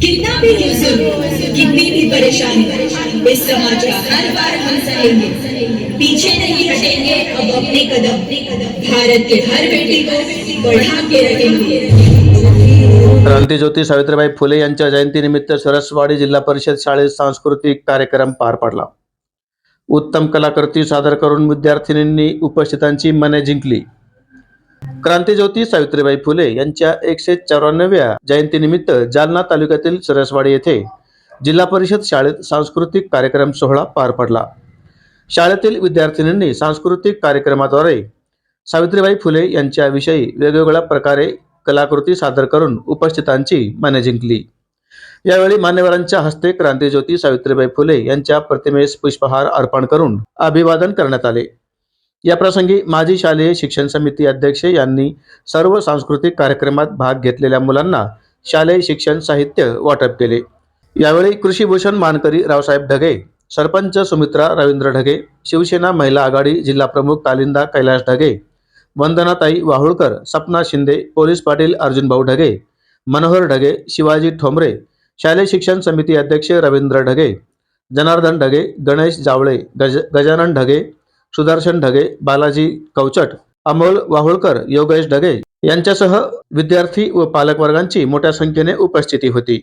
कितना भी जुल्म कितनी भी परेशानी इस समाज का हर बार हम सहेंगे। पीछे नहीं हटेंगे अब अपने कदम। भारत के हर बेटी को बढ़ा के रखेंगे। क्रांतीज्योती सावित्रीबाई फुले यांच्या जयंतीनिमित्त सरसवाडी जिल्हा परिषद शाळेत सांस्कृतिक कार्यक्रम पार पडला. उत्तम कलाकृती सादर करून विद्यार्थिनींनी उपस्थितांची मने जिंकली. क्रांतीज्योती सावित्रीबाई फुले यांच्या एकशे चौऱ्याण्णव्या जयंतीनिमित्त जालना तालुक्यातील सरसवाडी येथे जिल्हा परिषद शाळेत सांस्कृतिक कार्यक्रम सोहळा पार पडला. शाळेतील विद्यार्थिनींनी सांस्कृतिक कार्यक्रमाद्वारे सावित्रीबाई फुले यांच्याविषयी वेगवेगळ्या प्रकारे कलाकृती सादर करून उपस्थितांची मने जिंकली. यावेळी मान्यवरांच्या हस्ते क्रांतीज्योती सावित्रीबाई फुले यांच्या प्रतिमेस पुष्पहार अर्पण करून अभिवादन करण्यात आले. या प्रसंगी माजी शालेय शिक्षण समिती अध्यक्ष यांनी सर्व सांस्कृतिक कार्यक्रमात भाग घेतलेल्या मुलांना शालेय शिक्षण साहित्य वाटप केले. यावेळी कृषीभूषण मानकरी रावसाहेब ढगे सरपंच सुमित्रा रवींद्र ढगे शिवसेना महिला आघाडी जिल्हा प्रमुख कालिंदा कैलास ढगे वंदनाताई वाहुळकर सपना शिंदे पोलीस पाटील अर्जुनभाऊ ढगे मनोहर ढगे शिवाजी ठोंबरे शालेय शिक्षण समिती अध्यक्ष रवींद्र ढगे जनार्दन ढगे गणेश जावळे गज गजानन ढगे सुदर्शन ढगे बालाजी कवचट अमोल वाहुळकर योगेश ढगे यांच्यासह विद्यार्थी व पालकवर्गांची मोठ्या संख्येने उपस्थिती होती.